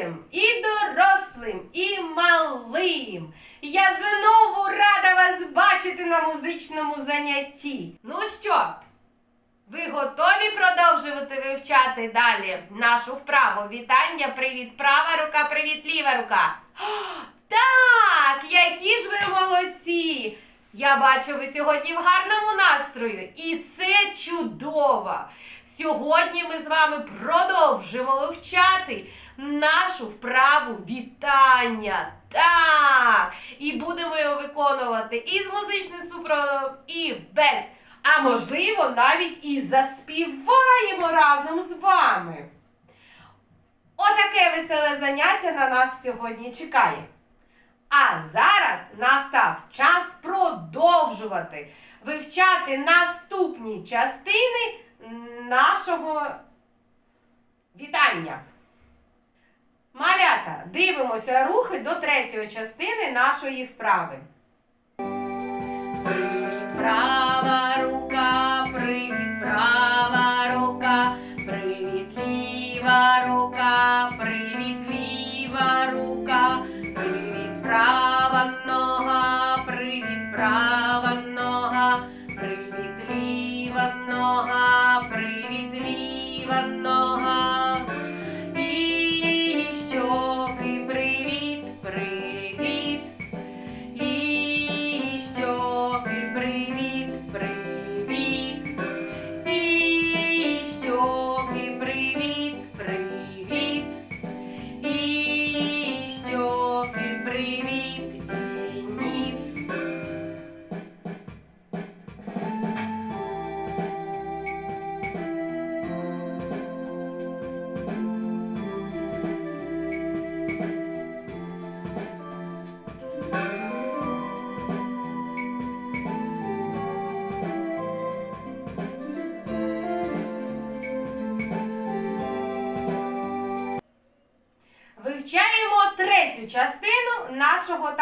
дітям, і дорослим, і малим. Я знову рада вас бачити на музичному занятті. Ну що, ви готові продовжувати вивчати далі нашу вправу? Вітання, привіт, права рука, привіт, ліва рука. Так, які ж ви молодці! Я бачу, ви сьогодні в гарному настрої, і це чудово! Сьогодні ми з вами продовжимо вивчати нашу вправу вітання. Так! І будемо його виконувати і з музичним супроводом, і без. А можливо, навіть і заспіваємо разом з вами. Отаке веселе заняття на нас сьогодні чекає. А зараз настав час продовжувати вивчати наступні частини нашого вітання. Малята, дивимося рухи до третьої частини нашої вправи. Права рука, привіт, права рука, привіт,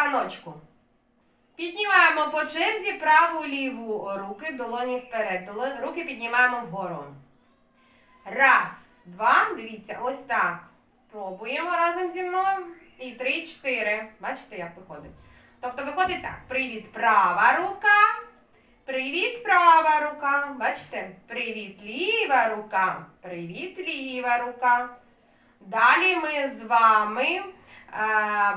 нашого таночку. Піднімаємо по черзі праву і ліву руки, долоні вперед. Руки піднімаємо вгору. Раз, два. Дивіться, ось так. Пробуємо разом зі мною. І три, чотири. Бачите, як виходить? Тобто виходить так. Привіт, права рука. Привіт, права рука. Бачите? Привіт, ліва рука. Привіт, ліва рука. Далі ми з вами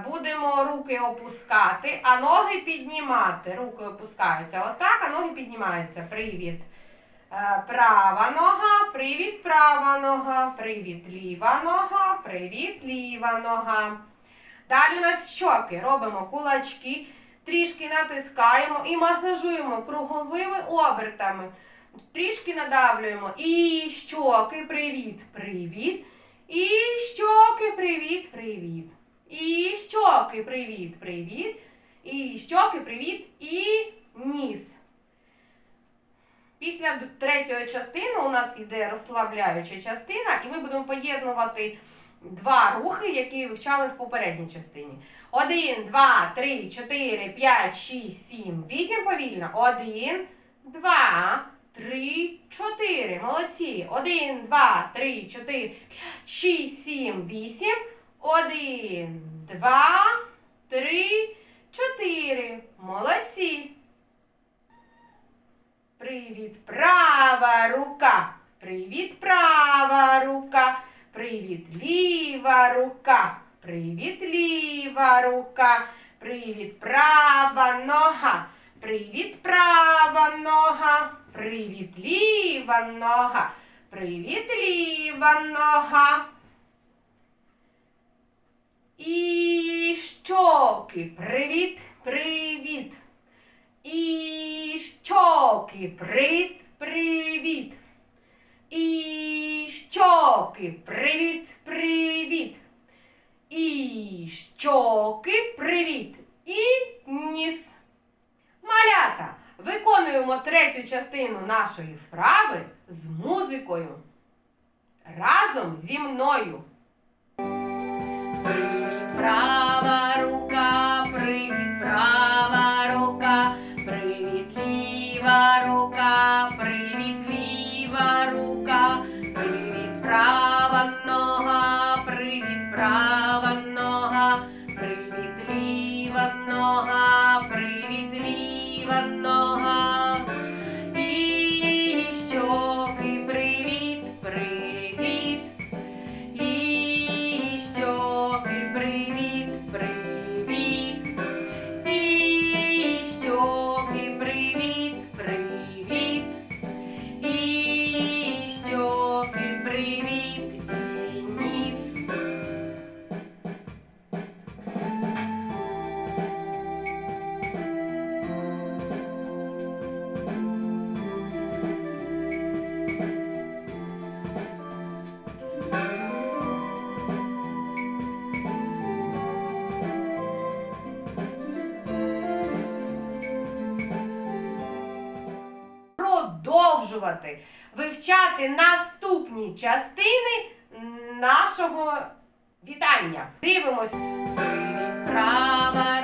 будемо руки опускати, а ноги піднімати. Руки опускаються. Ось так, а ноги піднімаються. Привіт. Е, права нога, привіт, права нога, привіт, ліва нога, привіт, ліва нога. Далі у нас щоки. Робимо кулачки, трішки натискаємо і масажуємо круговими обертами. Трішки надавлюємо. І щоки, привіт, привіт. І щоки, привіт, привіт. І щоки, привіт, привіт. І щоки, привіт, і ніс. Після третьої частини у нас йде розслабляюча частина, і ми будемо поєднувати два рухи, які вивчали в попередній частині. Один, два, три, чотири, п'ять, шість, сім, вісім повільно. Один, два, три, чотири. Молодці. Один, два, три, чотири, шість, сім, вісім. Один, два, три, чотири. Молодці. Привіт, права рука. Привіт, права рука. Привіт, ліва рука. Привіт, ліва рука. Привіт, права нога. Привіт, права нога. Привіт, ліва нога. Привіт, ліва нога. І щоки. Привіт, привіт. І щоки. Привіт, привіт. І щоки. Привіт, привіт. І щоки. Привіт. І ніс. Малята, виконуємо третю частину нашої вправи з музикою. Разом зі мною. Привіт, продовжувати вивчати наступні частини нашого вітання. Дивимось. Права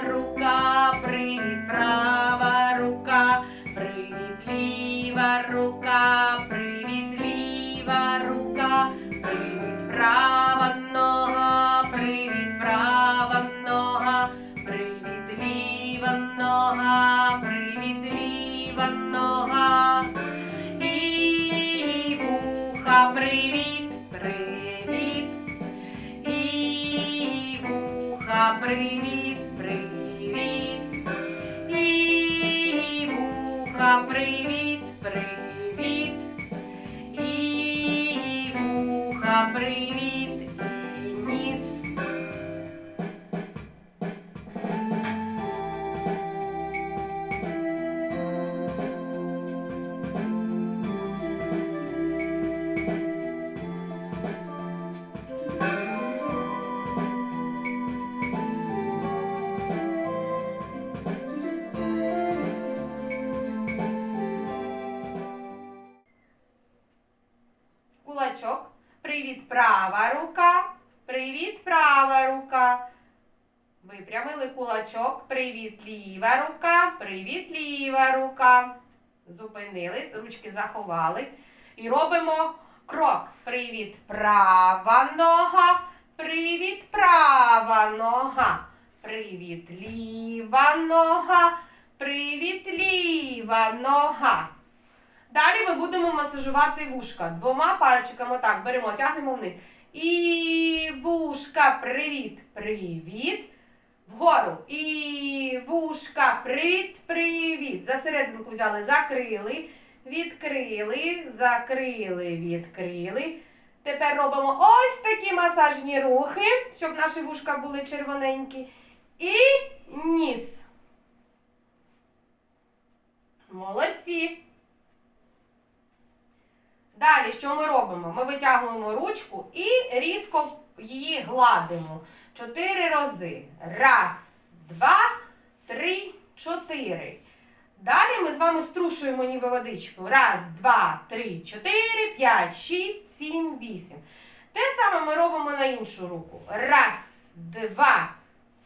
права рука. Привіт, права рука. Випрямили кулачок. Привіт, ліва рука. Привіт, ліва рука. Зупинили, ручки заховали. І робимо крок. Привіт, права нога. Привіт, права нога. Привіт, ліва нога. Привіт, ліва нога. Далі ми будемо масажувати вушка. Двома пальчиками так беремо, тягнемо вниз. І вушка, привіт, привіт. Вгору. І вушка, привіт, привіт. За серединку взяли, закрили, відкрили, закрили, відкрили. Тепер робимо ось такі масажні рухи, щоб наші вушка були червоненькі. І ніс. Молодці. Далі, що ми робимо? Ми витягуємо ручку і різко її гладимо. Чотири рази. Раз, два, три, чотири. Далі ми з вами струшуємо ніби водичку. Раз, два, три, чотири, п'ять, шість, сім, вісім. Те саме ми робимо на іншу руку. Раз, два,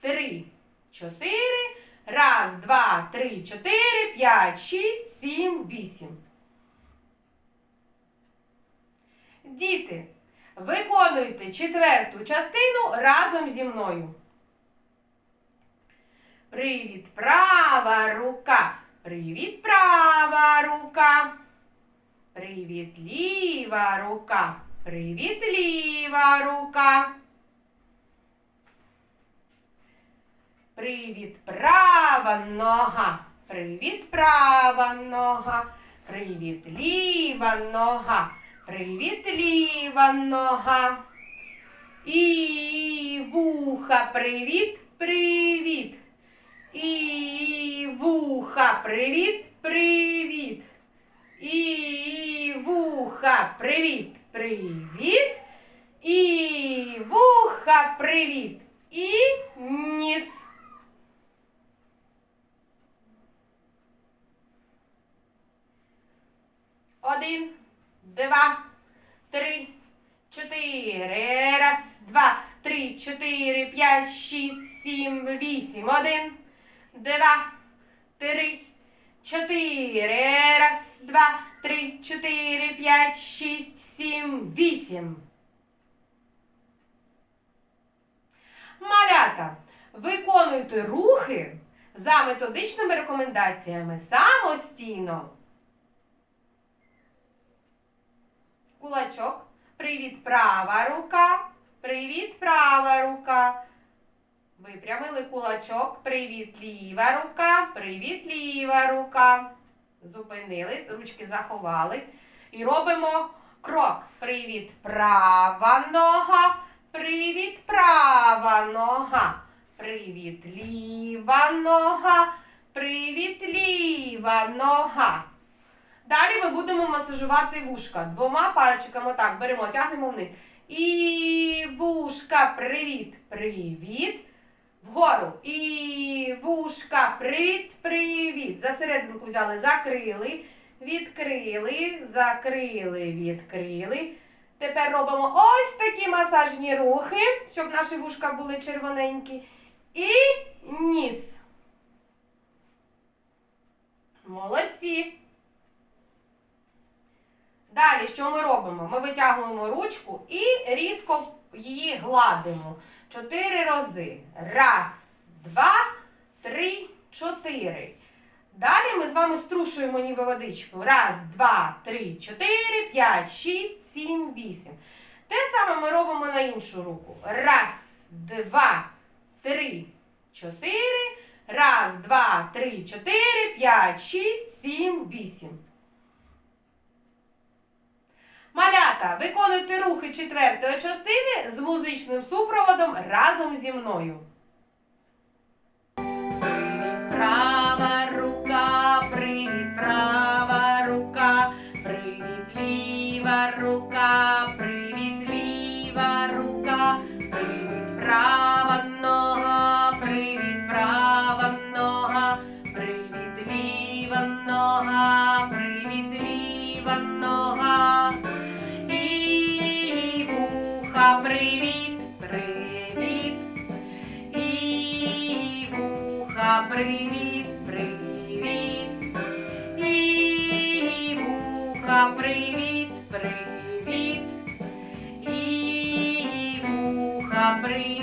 три, чотири. Раз, два, три, чотири, п'ять, шість, сім, вісім. Діти, виконуйте четверту частину разом зі мною. Привіт, права рука. Привіт, права рука. Привіт, ліва рука. Привіт, ліва рука. Привіт, права нога. Привіт, права нога. Привіт, ліва нога. Привіт, ліва нога. І вуха, привіт, привіт. І вуха, привіт, привіт. І вуха, привіт, привіт. І вуха, привіт. І ніс. Один, Два, три, чотири. Раз, два, три, чотири, п'ять, шість, сім, вісім. Один, два, три, чотири. Раз, два, три, чотири, п'ять, шість, сім, вісім. Малята, виконуйте рухи за методичними рекомендаціями самостійно. Кулачок. Привіт, права рука. Привіт, права рука. Випрямили кулачок. Привіт, ліва рука. Привіт, ліва рука. Зупинили, ручки заховали. І робимо крок. Привіт, права нога. Привіт, права нога. Привіт, ліва нога. Привіт, ліва нога. Далі ми будемо масажувати вушка. Двома пальчиками так беремо, тягнемо вниз. І вушка, привіт, привіт. Вгору. І вушка, привіт, привіт. За серединку взяли, закрили, відкрили, закрили, відкрили. Тепер робимо ось такі масажні рухи, щоб наші вушка були червоненькі. І ніс. Молодці. Далі, що ми робимо? Ми витягуємо ручку і різко її гладимо. Чотири рази. Раз, два, три, чотири. Далі ми з вами струшуємо ніби водичку. Раз, два, три, чотири, п'ять, шість, сім, вісім. Те саме ми робимо на іншу руку. Раз, два, три, чотири. Раз, два, три, чотири, п'ять, шість, сім, вісім. Малята, виконуйте рухи четвертої частини з музичним супроводом разом зі мною. Права вуха, привіт, привіт. І вуха, привіт,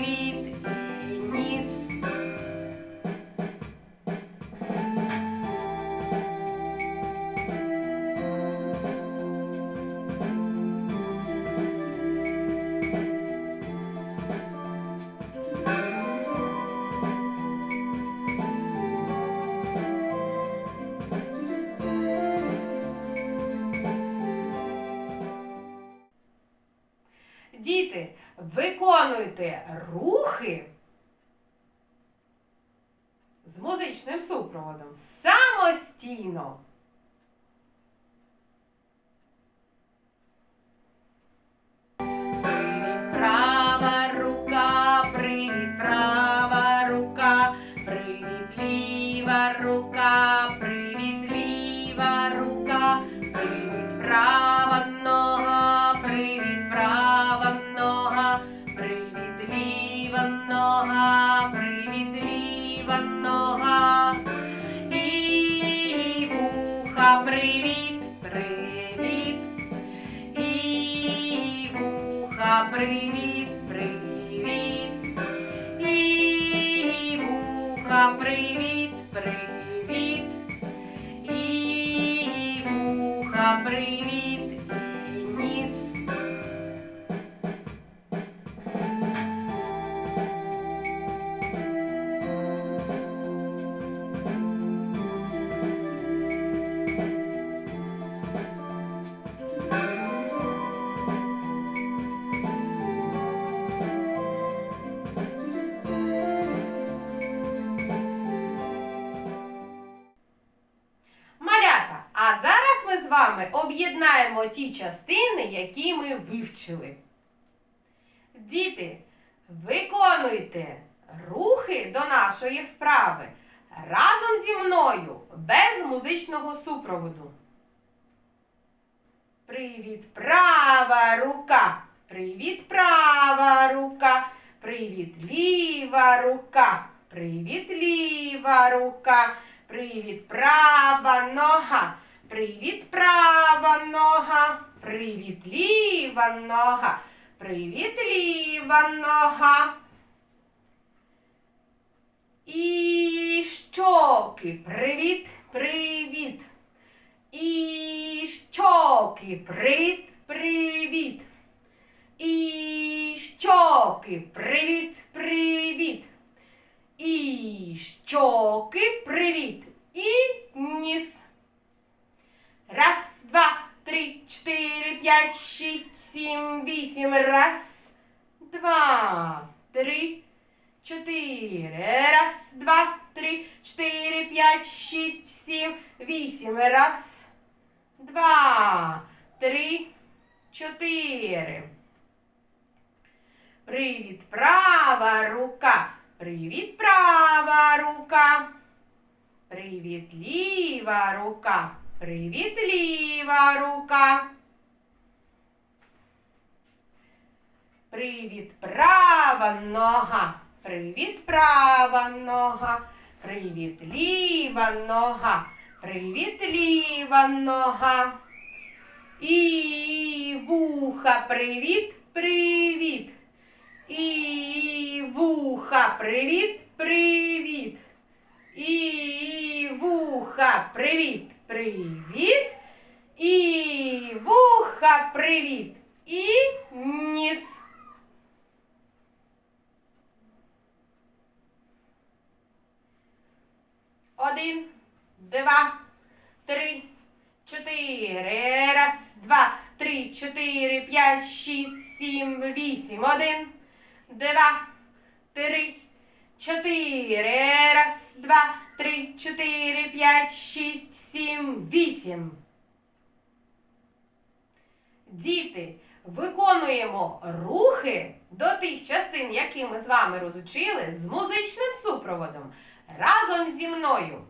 виконуйте рухи з музичним супроводом самостійно. Вуха, привіт, привіт. І вуха, привіт, привіт. І вуха, привіт, привіт. Вами об'єднаємо ті частини, які ми вивчили. Діти, виконуйте рухи до нашої вправи разом зі мною, без музичного супроводу. Привіт, права рука! Привіт, права рука! Привіт, ліва рука! Привіт, ліва рука! Привіт, права нога! Привіт, права нога! Привіт, ліва нога! Привіт, ліва нога! І щоки, привіт, привіт! І щоки, привіт, привіт! І щоки, привіт, привіт! І щоки, привіт! І ніс. Раз, два, три, чотири, п'ять, шість, сім, вісім. Раз, два, три, чотири. Раз, два, три, чотири, п'ять, шість, сім, вісім. Раз, два, три, чотири. Привіт, права рука. Привіт, права рука. Привіт, ліва рука. Привіт, ліва рука. Привіт, права нога. Привіт, права нога. Привіт, ліва нога. Привіт, ліва нога. І вуха, привіт, привіт. І вуха, привіт, привіт. І вуха, привіт, Привіт. І вуха, привіт. І ніс. Один, два, три, чотири. Раз, два, три, чотири, п'ять, шість, сім, вісім. Один, два, три, чотири. Раз, два, три, чотири, п'ять, шість, сім, вісім. Діти, виконуємо рухи до тих частин, які ми з вами розучили, з музичним супроводом. Разом зі мною.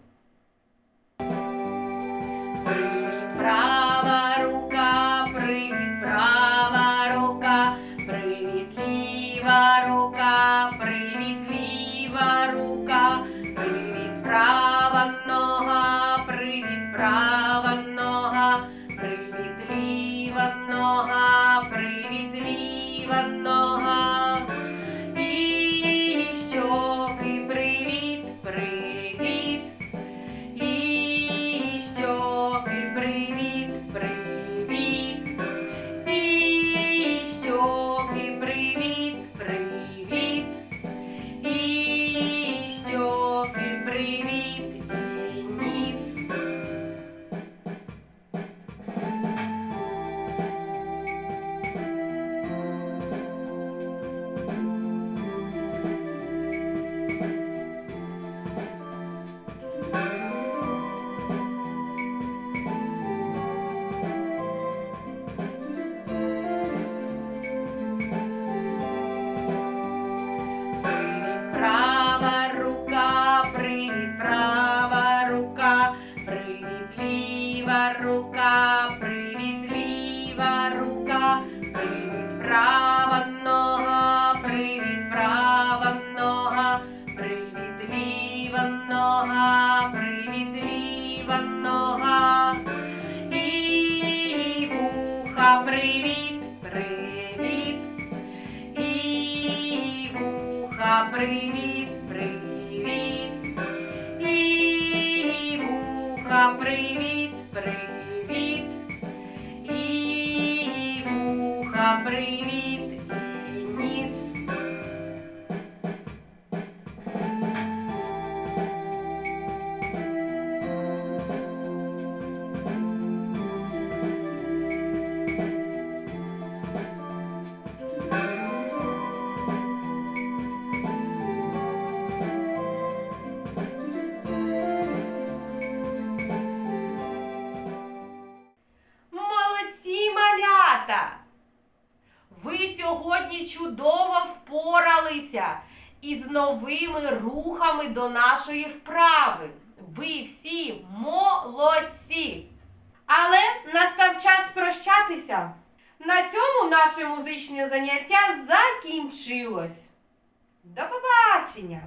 нога, привіт, ліва нога. І вуха, привіт, привіт. І вуха, привіт, привіт. Із новими рухами до нашої вправи. Ви всі молодці! Але настав час прощатися. На цьому наше музичне заняття закінчилось. До побачення!